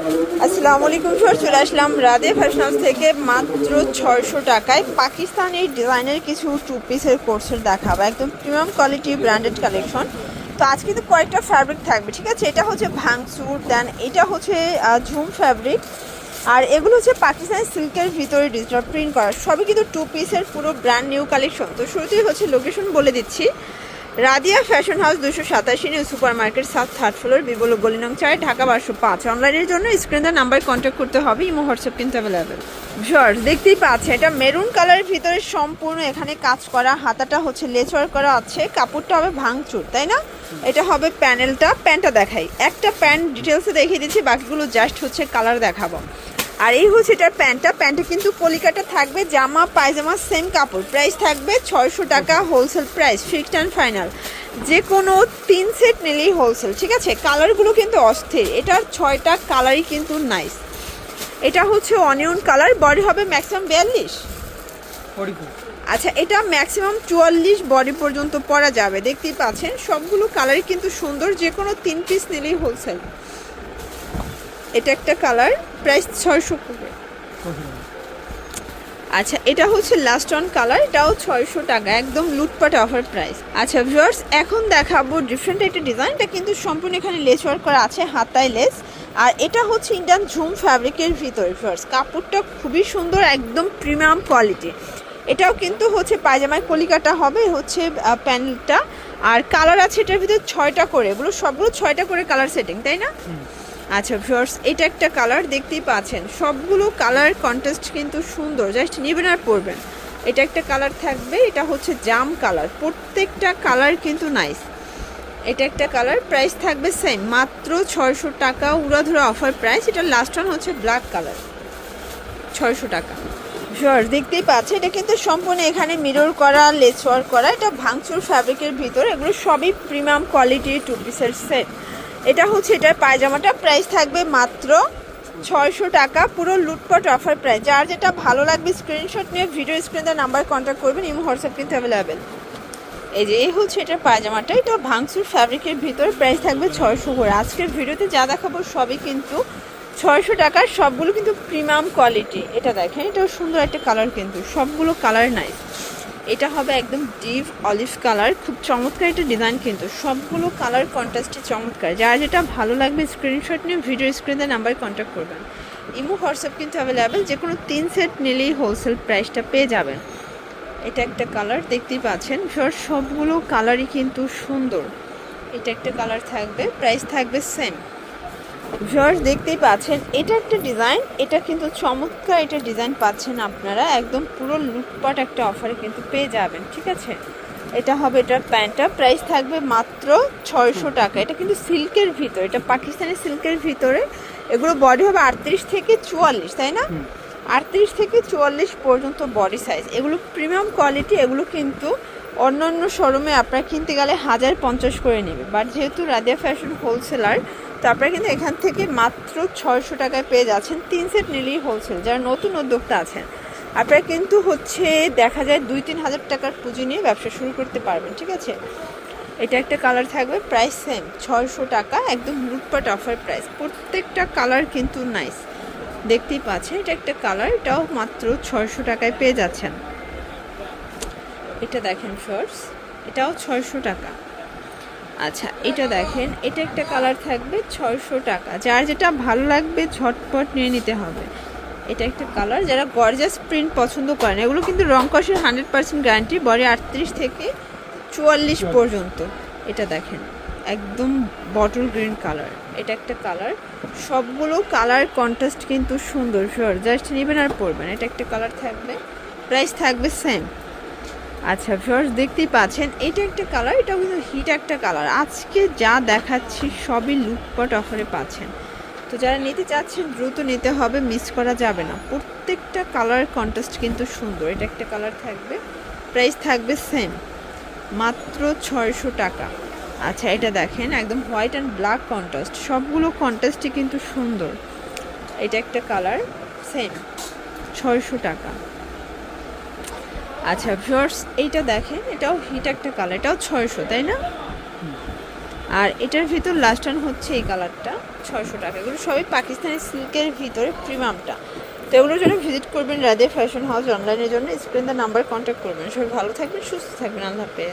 আসসালামু আলাইকুম স্যার চলে আসলাম রাধে ফ্যাশন থেকে মাত্র ছয়শো টাকায়। পাকিস্তানি ডিজাইনের কিছু টু পিসের কোর্সের দেখাবো। একদম প্রিমিয়াম কোয়ালিটি ব্র্যান্ডেড কালেকশন তো আজকে কিন্তু কয়েকটা ফ্যাব্রিক থাকবে, ঠিক আছে? এটা হচ্ছে ভাংসুর দেন এটা হচ্ছে ঝুম ফ্যাব্রিক আর এগুলো হচ্ছে পাকিস্তানি সিল্কের ভিতরে ডিজিটাল প্রিন্ট করা। সবই কিন্তু টু পিসের পুরো ব্র্যান্ড নিউ কালেকশন তো শুরুতেই হচ্ছে লোকেশন বলে দিচ্ছি। রাদিয়া ফ্যাশন হাউস দুশো সাতাশি নিউ সুপার মার্কেট সাত থার্ড ফ্লোর, বিবল গলিনং চার, ঢাকা বারোশো পাঁচ। অনলাইনের জন্য স্ক্রিন স্ক্রিনের নাম্বার কন্ট্যাক্ট করতে হবে, ইমো হোয়াটসঅ্যাপ কিন্তু অ্যাভেলেবেল ভিউয়ার্স দেখতেই পাচ্ছে এটা মেরুন কালারের ভিতরে সম্পূর্ণ এখানে কাজ করা, হাতাটা হচ্ছে লেচওয়ার করা আছে, কাপড়টা হবে ভাঙচুর, তাই না? এটা হবে প্যানেলটা প্যান্টটা দেখাই। একটা প্যান্ট ডিটেলসে দেখিয়ে দিচ্ছি, বাকিগুলো জাস্ট হচ্ছে কালার দেখাবো। আর এই হচ্ছে এটার প্যান্টটা। প্যান্টে কিন্তু কলিকাটা থাকবে জামা পায়জামা সেম কাপড়। প্রাইস থাকবে ছয়শো টাকা wholesale price fixed and final যে কোনো তিন সেট নিলেই হোলসেল ঠিক আছে? কালারগুলো কিন্তু অস্থির। এটার ছয়টা কালারই কিন্তু নাইস এটা হচ্ছে অনিয়ন কালার বডি হবে ম্যাক্সিমাম বিয়াল্লিশ। আচ্ছা এটা ম্যাক্সিমাম চুয়াল্লিশ বডি পর্যন্ত পরা যাবে। দেখতেই পাচ্ছেন সবগুলো কালারই কিন্তু সুন্দর। যে কোনো তিন পিস নিলেই হোলসেল এটা একটা কালার, প্রাইস ছয়শো করে। আচ্ছা এটা হচ্ছে লাস্ট অন কালার এটাও ছয়শো টাকা, একদম লুটপাট অফার প্রাইস আচ্ছা ভিউয়ার্স এখন দেখাবো ডিফারেন্ট একটা ডিজাইন এটা কিন্তু সম্পূর্ণ এখানে লেস ওয়ার্ক করা আছে, হাতায় লেস আর এটা হচ্ছে ইন্ডিয়ান ঝুম ফ্যাব্রিকের ভিতরে ভিউয়ার্স কাপড়টা খুবই সুন্দর, একদম প্রিমিয়াম কোয়ালিটি এটাও কিন্তু হচ্ছে পায়জামায় কলিকাটা হবে, হচ্ছে প্যানেলটা আর কালার আছে এটার ভিতরে ছয়টা করে, এগুলো সবগুলো ছয়টা করে কালার সেটিং তাই না? আচ্ছা ভিউয়ার্স এটা একটা কালার দেখতেই পাচ্ছেন। সবগুলো কালার কন্টেস্ট কিন্তু সুন্দর। জাস্ট নেবেন আর পরবেন। এটা একটা কালার থাকবে, এটা হচ্ছে জাম কালার প্রত্যেকটা কালার কিন্তু নাইস এটা একটা কালার প্রাইস থাকবে সেম মাত্র ছয়শো টাকা উড়াধুরা অফার প্রাইস এটা লাস্ট ওয়ান হচ্ছে ব্ল্যাক কালার ছয়শো টাকা। ভিউয়ার্স দেখতেই পাচ্ছে এটা কিন্তু সম্পূর্ণ এখানে মিরর করা লেস ওয়ার্ক করা। এটা ভাঙচুর ফ্যাব্রিকের ভিতর। এগুলো সবই প্রিমিয়াম কোয়ালিটির টু পিসের সেট এটা হচ্ছে এটার পায়জামাটা। প্রাইস থাকবে মাত্র ছয়শো টাকা। পুরো লুটপাট অফার প্রাইস যার যেটা ভালো লাগবে স্ক্রিনশট নিয়ে ভিডিও স্ক্রিনে নাম্বার কন্ট্যাক্ট করবেন, ইমো হোয়াটসঅ্যাপ কিন্তু অ্যাভেলেবেল এই যে এই হচ্ছে এটার পায়জামাটা। এটা ভাঙচুর ফ্যাব্রিকের ভিতরে প্রাইস থাকবে ছয়শো করে। আজকের ভিডিওতে যা দেখাবো সবই কিন্তু ছয়শো টাকার, সবগুলো কিন্তু প্রিমিয়াম কোয়ালিটি এটা দেখেন, এটাও সুন্দর একটা কালার কিন্তু। সবগুলো কালার নাই এটা হবে একদম ডিপ অলিভ কালার। খুব চমৎকার একটা ডিজাইন কিন্তু। সবগুলো কালার কন্ট্রাস্টে চমৎকার। যার যেটা ভালো লাগবে স্ক্রিনশট নিয়ে ভিডিও স্ক্রিনে নাম্বার কন্ট্যাক্ট করবেন। ইমো, হোয়াটসঅ্যাপ কিন্তু অ্যাভেলেবেল যে কোনো তিন সেট নিলেই হোলসেল প্রাইসটা পেয়ে যাবেন। এটা একটা কালার, দেখতেই পাচ্ছেন। সব সবগুলো কালারই কিন্তু সুন্দর। এটা একটা কালার থাকবে। প্রাইস থাকবে সেম ভিউয়ার্স দেখতেই পাচ্ছেন এটা একটা ডিজাইন এটা কিন্তু চমৎকার এটা ডিজাইন পাচ্ছেন আপনারা। একদম পুরো লুটপাট একটা অফারে কিন্তু পেয়ে যাবেন ঠিক আছে? এটা হবে এটার প্যান্টটা প্রাইস থাকবে মাত্র ছয়শো টাকা। এটা কিন্তু সিল্কের ভিতরে এটা পাকিস্তানি সিল্কের ভিতরে। এগুলো বডি হবে আটত্রিশ থেকে চুয়াল্লিশ তাই না? আটত্রিশ থেকে চুয়াল্লিশ পর্যন্ত বডি সাইজ এগুলো প্রিমিয়াম কোয়ালিটি এগুলো কিন্তু অন্য অন্য শোরুমে আপনারা কিনতে গেলে হাজার পঞ্চাশ করে নেবে। বাট যেহেতু রাদিয়া ফ্যাশন হোলসেলার তো আপনারা কিন্তু এখান থেকে মাত্র ছয়শো টাকায় পেয়ে যাচ্ছেন। তিন সেট নিলেই হোলসেল যারা নতুন উদ্যোক্তা আছেন। আপনারা কিন্তু হচ্ছে দেখা যায় দুই তিন হাজার টাকার পুঁজি নিয়ে ব্যবসা শুরু করতে পারবেন, ঠিক আছে? এটা একটা কালার থাকবে প্রাইস সেম ছয়শো টাকা, একদম লুটপাট অফার প্রাইস প্রত্যেকটা কালার কিন্তু নাইস দেখতেই পাচ্ছেন, এটা একটা কালার এটাও মাত্র ছয়শো টাকায় পেয়ে যাচ্ছেন। এটা দেখেন শর্টস এটাও ছয়শো টাকা। আচ্ছা এটা দেখেন, এটা একটা কালার থাকবে ছয়শো টাকা। যার যেটা ভালো লাগবে ঝটপট নিয়ে নিতে হবে। এটা একটা কালার যারা গর্জাস প্রিন্ট পছন্দ করেন, এগুলো কিন্তু রং কষের হান্ড্রেড পার্সেন্ট গ্যারান্টি বডি আটত্রিশ থেকে চুয়াল্লিশ পর্যন্ত। এটা দেখেন, একদম বটল গ্রিন কালার এটা একটা কালার সবগুলো কালার কন্ট্রাস্ট কিন্তু সুন্দর শিওর জাস্ট নেবেন আর পরবেন। এটা একটা কালার থাকবে প্রাইস থাকবে সেম আচ্ছা ভিউয়ার্স দেখতেই পাচ্ছেন, এটা একটা কালার এটা কিন্তু হিট একটা কালার আজকে যা দেখাচ্ছি সবই লুটপট অফারে পাচ্ছেন। তো যারা নিতে চাচ্ছেন, দ্রুত নিতে হবে মিস করা যাবে না। প্রত্যেকটা কালার কন্টেস্ট কিন্তু সুন্দর। এটা একটা কালার থাকবে প্রাইস থাকবে সেম মাত্র ছয়শো টাকা। আচ্ছা এটা দেখেন, একদম হোয়াইট অ্যান্ড ব্ল্যাক কন্ট্রাস্ট সবগুলো কন্ট্রাস্টই কিন্তু সুন্দর। এটা একটা কালার সেম ছয়শো টাকা। আচ্ছা ভিউয়ার্স এইটা দেখেন, এটাও হিট একটা কালার এটাও ছয়শো, তাই না? আর এটার ভিতর লাস্ট টান হচ্ছে এই কালারটা ছয়শো টাকা। এগুলো সবই পাকিস্তানি সিল্কের ভিতরে প্রিমিয়ামটা তো এগুলোর জন্য ভিজিট করবেন রাধে ফ্যাশন হাউস অনলাইনের জন্য স্ক্রিন দ্য নাম্বার কন্ট্যাক্ট করবেন। সবাই ভালো থাকবেন, সুস্থ থাকবেন, আল্লাহ হাফেজ।